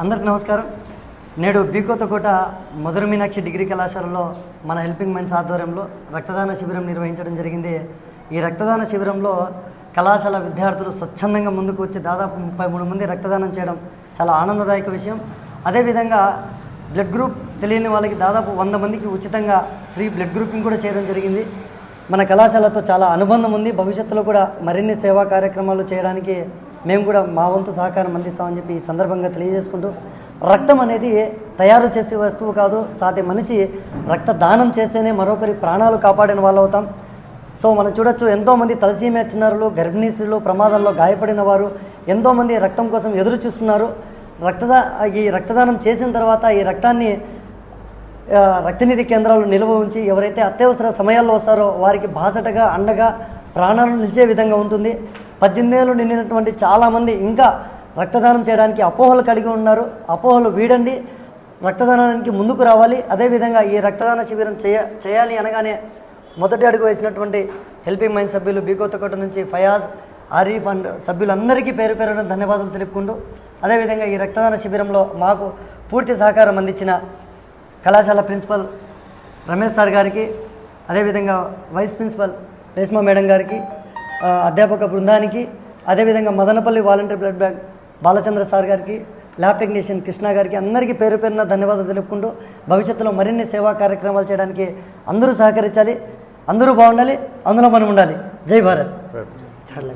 అందరికి నమస్కారం. నేడు బీకోతకోట మధుర మీనాక్షి డిగ్రీ కళాశాలలో మన హెల్పింగ్ మైండ్స్ ఆధ్వర్యంలో రక్తదాన శిబిరం నిర్వహించడం జరిగింది. ఈ రక్తదాన శిబిరంలో కళాశాల విద్యార్థులు స్వచ్ఛందంగా ముందుకు వచ్చి దాదాపు ముప్పై మూడు మంది రక్తదానం చేయడం చాలా ఆనందదాయక విషయం. అదేవిధంగా బ్లడ్ గ్రూప్ తెలియని వాళ్ళకి దాదాపు వంద మందికి ఉచితంగా ఫ్రీ బ్లడ్ గ్రూపింగ్ కూడా చేయడం జరిగింది. మన కళాశాలతో చాలా అనుబంధం ఉంది. భవిష్యత్తులో కూడా మరిన్ని సేవా కార్యక్రమాలు చేయడానికి మేము కూడా మా వంతు సహకారం అందిస్తామని చెప్పి ఈ సందర్భంగా తెలియజేసుకుంటూ రక్తం అనేది తయారు చేసే వస్తువు కాదు సాటి మనిషి రక్త దానం చేస్తేనే మరొకరి ప్రాణాలు కాపాడిన వాళ్ళు అవుతాం సో మనం చూడొచ్చు ఎంతోమంది తలసీమియా చిన్నారులు గర్భిణీ స్త్రీలు ప్రమాదాల్లో గాయపడిన వారు ఎంతోమంది రక్తం కోసం ఎదురు చూస్తున్నారు. రక్తదా ఈ రక్తదానం చేసిన తర్వాత ఈ రక్తాన్ని రక్తనిధి కేంద్రాలు నిల్వ ఉంచి ఎవరైతే అత్యవసర సమయాల్లో వస్తారో వారికి బాసటగా అండగా ప్రాణాలు నిలిచే విధంగా ఉంటుంది. పద్దెనిమిది ఏళ్ళు నిండినటువంటి చాలామంది ఇంకా రక్తదానం చేయడానికి అపోహలు కలిగి ఉన్నారు. అపోహలు వీడండి. రక్తదానానికి ముందుకు రావాలి. అదేవిధంగా ఈ రక్తదాన శిబిరం చేయ చేయాలి అనగానే మొదటి అడుగు వేసినటువంటి హెల్పింగ్ మైండ్ సభ్యులు బీకోతకోట నుంచి ఫయాజ్ ఆరీఫ్ అండ్ సభ్యులందరికీ పేరు పేరున ధన్యవాదాలు తెలుపుకుంటూ అదేవిధంగా ఈ రక్తదాన శిబిరంలో మాకు పూర్తి సహకారం అందించిన కళాశాల ప్రిన్సిపల్ రమేష్ సార్ గారికి అదేవిధంగా వైస్ ప్రిన్సిపల్ రేష్మా మేడం గారికి అధ్యాపక బృందానికి అదేవిధంగా Madanapalle volunteer blood bank Balachandra sir గారికి ల్యాబ్ టెక్నీషియన్ కృష్ణ గారికి అందరికీ పేరు పేరున ధన్యవాదాలు తెలుపుకుంటూ భవిష్యత్తులో మరిన్ని సేవా కార్యక్రమాలు చేయడానికి అందరూ సహకరించాలి అందరూ బాగుండాలి అందులో మనం ఉండాలి. జై భారత్. చాలా